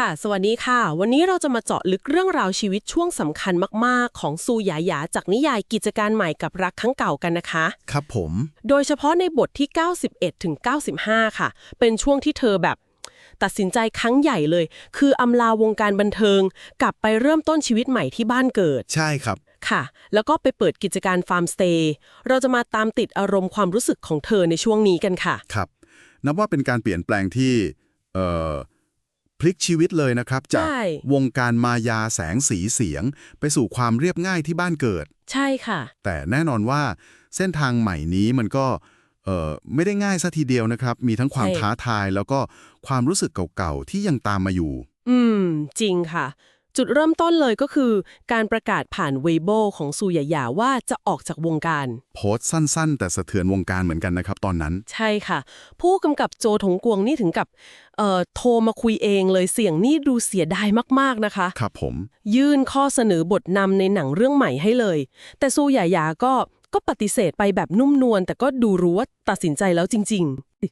ค่ะ สวัสดีค่ะ วันนี้เราจะมาเจาะลึกเรื่องราวชีวิตช่วงสำคัญมาก ๆ ของซูหยาหยาจากนิยายกิจการใหม่กับรักครั้งเก่ากันนะคะ ครับผม โดยเฉพาะในบทที่ 91ถึง95 ค่ะ เป็นช่วงที่เธอแบบ ตัดสินใจครั้งใหญ่เลย คืออำลาวงการบันเทิง กลับไปเริ่มต้นชีวิตใหม่ที่บ้านเกิด ใช่ครับ ค่ะ แล้วก็ไปเปิดกิจการฟาร์มสเตย์เราจะมาตามติดอารมณ์ความรู้สึกของเธอในช่วงนี้กันค่ะ ครับ นับว่าเป็นการเปลี่ยนแปลงที่ เอ่อ พลิกชีวิตเลยนะครับ จากใช่ วงการมายาแสงสีเสียง ไปสู่ความเรียบง่ายที่บ้านเกิด ใช่ค่ะ แต่แน่นอนว่าเส้นทางใหม่นี้มันก็เอ่อไม่ได้ง่ายซะทีเดียวนะครับ มีทั้งความใช่ ท้าทายแล้วก็ความรู้สึกเก่าๆ ที่ยังตามมาอยู่ อืม จริงค่ะ จุดเริ่มต้นเลยก็คือ การประกาศผ่านเวโบของซูหยาหยาว่าจะออกจากวงการ โพสต์สั้น ๆ แต่สะเทือนวงการเหมือนกันนะครับตอนนั้น ใช่ค่ะ ผู้กำกับโจถงกวงนี่ถึงกับเอ่อโทรมาคุยเองเลยเสียงนี่ดูเสียดายมาก ๆ นะคะ ครับผม ยื่นข้อเสนอบทนำในหนังเรื่องใหม่ให้เลย แต่ซูหยาหยาก็ก็ปฏิเสธไปแบบนุ่มนวลแต่ก็ดูรู้ว่าตัดสินใจแล้วจริง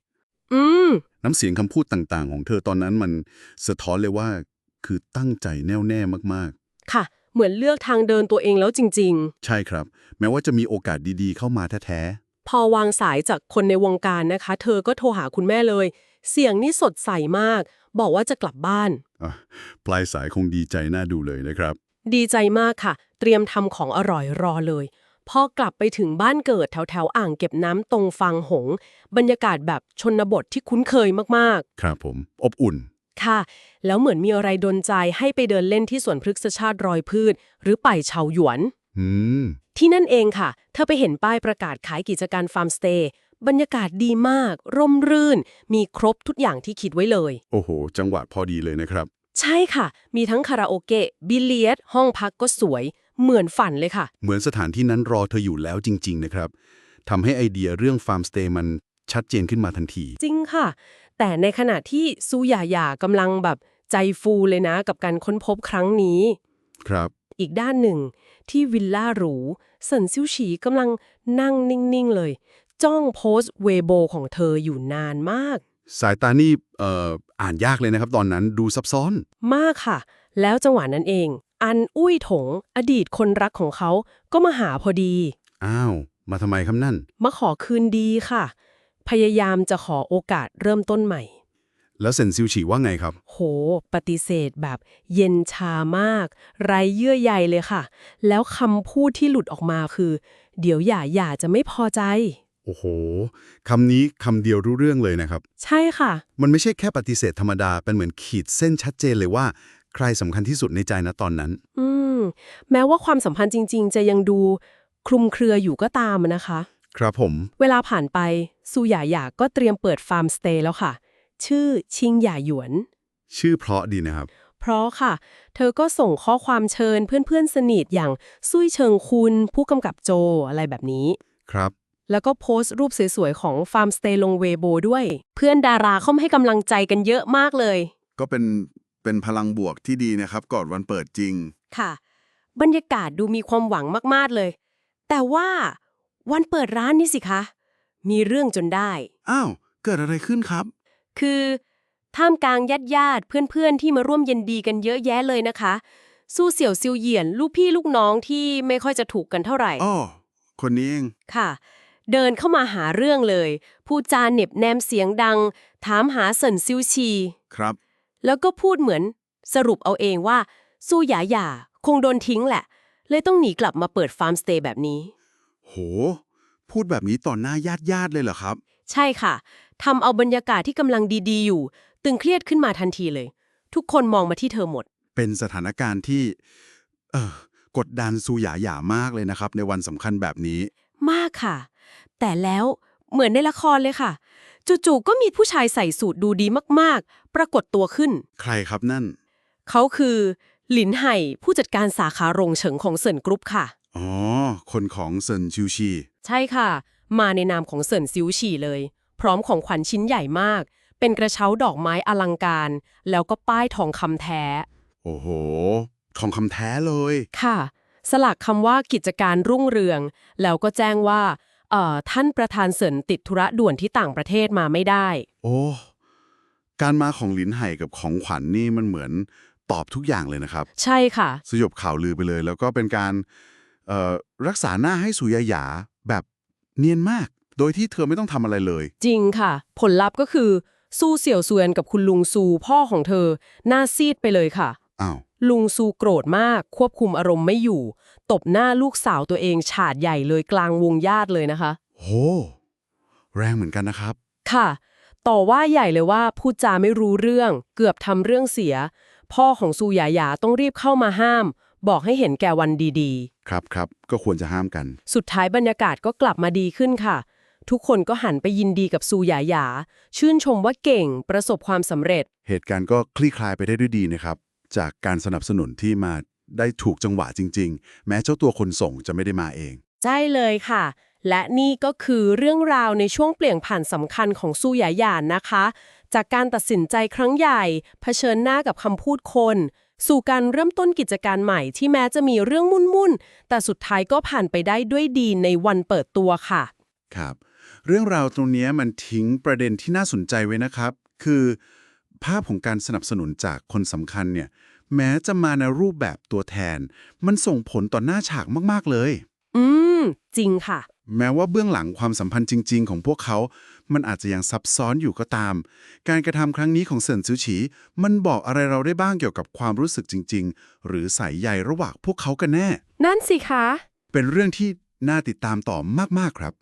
ๆ อืม น้ำเสียงคำพูดต่างๆ ของเธอตอนนั้นมันสะท้อนเลยว่า คือตั้งใจแน่วแน่มากค่ะ เหมือนเลือกทางเดินตัวเองแล้วจริง ๆ ใช่ครับ แม้ว่าจะมีโอกาสดีๆ เข้ามาแท้ๆ พอวางสายจากคนในวงการนะคะ เธอก็โทรหาคุณแม่เลย เสียงนี่สดใสมาก บอกว่าจะกลับบ้าน ๆอะปลายสายคงดีใจน่าดูเลยนะครับ ดีใจมากค่ะ เตรียมทำของอร่อยรอเลย พอกลับไปถึงบ้านเกิดแถวแถวๆอ่างเก็บน้ำตรงฟังหง บรรยากาศแบบชนบทที่คุ้นเคยมากครับผม อบอุ่นๆ ค่ะ แล้วเหมือนมีอะไรดนใจให้ไปเดินเล่นที่สวนพฤกษชาติรอยพืช หรือป่ายเฉาหยวน อืม ที่นั่นเองค่ะ เธอไปเห็นป้ายประกาศขายกิจการฟาร์มสเตย์บรรยากาศดีมาก ร่มรื่น มีครบทุกอย่างที่คิดไว้เลย โอ้โห จังหวะพอดีเลยนะครับ ใช่ค่ะ มีทั้งคาราโอเกะบิลเลียด ห้องพักก็สวย เหมือนฝันเลยค่ะ เหมือนสถานที่นั้นรอเธออยู่แล้วจริง ๆ นะครับทำให้ไอเดียเรื่องฟาร์มสเตย์มัน ชัดเจนขึ้นมาทันที จริงค่ะ แต่ในขณะที่ซูหยาหยากำลังแบบใจฟูเลยนะกับการค้นพบครั้งนี้ ครับ อีกด้านหนึ่ง ที่วิลล่าหรูเซินซิวฉีกำลังนั่งนิ่ง ๆ เลย จ้องโพสต์เวโบของเธออยู่นานมาก สายตานี่เอ่ออ่านยากเลยนะครับ ตอนนั้นดูซับซ้อน มากค่ะ แล้วจังหวะนั้นเอง อันอุ้ยถง อดีตคนรักของเขาก็มาหาพอดี อ้าว มาทำไมครับนั่น มาขอคืนดีค่ะ พยายามจะขอโอกาสเริ่มต้นใหม่ แล้วเซนซิวฉีว่าไงครับ โห ปฏิเสธแบบเย็นชามาก ไรเยื่อใยเลยค่ะ แล้วคำพูดที่หลุดออกมาคือ เดี๋ยวอย่าอย่าจะไม่พอใจ โอ้โหคำนี้คำเดียวรู้เรื่องเลยนะครับ ใช่ค่ะ มันไม่ใช่แค่ปฏิเสธธรรมดา เป็นเหมือนขีดเส้นชัดเจนเลยว่า ใครสำคัญที่สุดในใจนะตอนนั้น อืม แม้ว่าความสัมพันธ์จริง ๆ จะยังดูคลุมเครืออยู่ก็ตามนะคะ ครับผม เวลาผ่านไปซูหยาหยาก็เตรียมเปิดฟาร์มสเตย์แล้วค่ะ ชื่อชิงหยาหยวน ชื่อเพราะดีนะครับ เพราะค่ะ เธอก็ส่งข้อความเชิญเพื่อนๆสนิทอย่างซุยเชิงคุณผู้กำกับโจอะไรแบบนี้ ครับ แล้วก็โพสต์รูปสวยๆของฟาร์มสเตย์ลงเวโบด้วย เพื่อนดาราเข้ามาให้กำลังใจกันเยอะมากเลย ก็เป็นเป็นพลังบวกที่ดีนะครับ ก่อนวันเปิดจริงค่ะ บรรยากาศดูมีความหวังมากๆเลย แต่ว่า วันเปิดร้านนี่สิคะ มีเรื่องจนได้ อ้าว เกิดอะไรขึ้นครับ คือท่ามกลางญาติญาติๆเพื่อนๆ ที่มาร่วมเย็นดีกันเยอะแยะเลยนะคะ สู้เสี่ยวซิวเหยียน ลูกพี่ลูกน้องที่ไม่ค่อยจะถูกกันเท่าไหร่อ้อคนนี้เองค่ะ เดินเข้ามาหาเรื่องเลย พูดจาเหน็บแนมเสียงดัง ถามหาเซินซิวชี ครับ แล้วก็พูดเหมือนสรุปเอาเองว่า สู้หยาหยาคงโดนทิ้งแหละ เลยต้องหนีกลับมาเปิดฟาร์มสเตย์แบบนี้ โห พูดแบบนี้ต่อหน้าญาติญาติๆเลยเหรอครับ ใช่ค่ะทำเอาบรรยากาศที่กำลังดีๆ อยู่ ตึงเครียดขึ้นมาทันทีเลย ทุกคนมองมาที่เธอหมด เป็นสถานการณ์ที่ เออกดดันซูหยาหยามากเลยนะครับ ในวันสำคัญแบบนี้ มากค่ะ แต่แล้วเหมือนในละครเลยค่ะ จู่ๆก็มีผู้ชายใส่สูทดูดีมากๆ ปรากฏตัวขึ้น ใครครับนั่น เขาคือ หลินไห่ผู้จัดการสาขาโรงเฉิงของเซินกรุ๊ปค่ะ อ๋อ คนของเซินชิวชี ใช่ค่ะ มาในนามของเซินซิวฉี่เลย พร้อมของขวัญชิ้นใหญ่มาก เป็นกระเช้าดอกไม้อลังการ แล้วก็ป้ายทองคำแท้ โอ้โห ทองคำแท้เลย ค่ะ สลักคำว่ากิจการรุ่งเรือง แล้วก็แจ้งว่าเอ่อท่านประธานเซินติดธุระด่วนที่ต่างประเทศมาไม่ได้ โอ้ การมาของหลินไห่กับของขวัญนี่มันเหมือนตอบทุกอย่างเลยนะครับ ใช่ค่ะ สยบข่าวลือไปเลย แล้วก็เป็นการเอ่อ รักษาหน้าให้สุยาหยาแบบเนียนมาก โดยที่เธอไม่ต้องทำอะไรเลย จริงค่ะ ผลลัพธ์ก็คือสู้เสี่ยวซวนกับคุณลุงซูพ่อของเธอ หน้าซีดไปเลยค่ะ อ้าว ลุงซูโกรธมากควบคุมอารมณ์ไม่อยู่ ตบหน้าลูกสาวตัวเองฉาดใหญ่เลยกลางวงญาติเลยนะคะ โห แรงเหมือนกันนะครับ ค่ะ ต่อว่าใหญ่เลยว่าพูดจาไม่รู้เรื่อง เกือบทำเรื่องเสีย พ่อของซูหยาหยาต้องรีบเข้ามาห้าม บอกให้เห็นแก่วันดีครับครับก็ควรจะห้ามกัน ๆ สุดท้ายบรรยากาศก็กลับมาดีขึ้นค่ะ ทุกคนก็หันไปยินดีกับซูหยาหยา ชื่นชมว่าเก่ง ประสบความสำเร็จ เหตุการณ์ก็คลี่คลายไปได้ด้วยดีนะครับ จากการสนับสนุนที่มาได้ถูกจังหวะจริง ๆ แม้เจ้าตัวคนส่งจะไม่ได้มาเอง ใช่เลยค่ะ และนี่ก็คือเรื่องราวในช่วงเปลี่ยนผ่านสำคัญของซูหยาหยานนะคะ จากการตัดสินใจครั้งใหญ่ เผชิญหน้ากับคำพูดคน สู่การเริ่มต้นกิจการใหม่ที่แม้จะมีเรื่องมุ่นๆ แต่สุดท้ายก็ผ่านไปได้ด้วยดีในวันเปิดตัวค่ะ ครับ เรื่องราวตรงเนี้ยมันทิ้งประเด็นที่น่าสนใจไว้นะครับ คือภาพของการสนับสนุนจากคนสำคัญเนี่ยแม้จะมาในรูปแบบตัวแทน มันส่งผลต่อหน้าฉากมาก ๆ เลย อืม จริงค่ะ แม้ว่าเบื้องหลังความสัมพันธ์จริง ๆ ของพวกเขา มันอาจจะยังซับซ้อนอยู่ก็ตาม การกระทำครั้งนี้ของเซินซูฉี มันบอกอะไรเราได้บ้างเกี่ยวกับความรู้สึกจริง ๆ หรือสายใยระหว่างพวกเขากันแน่ นั่นสิคะ เป็นเรื่องที่น่าติดตามต่อมากๆครับ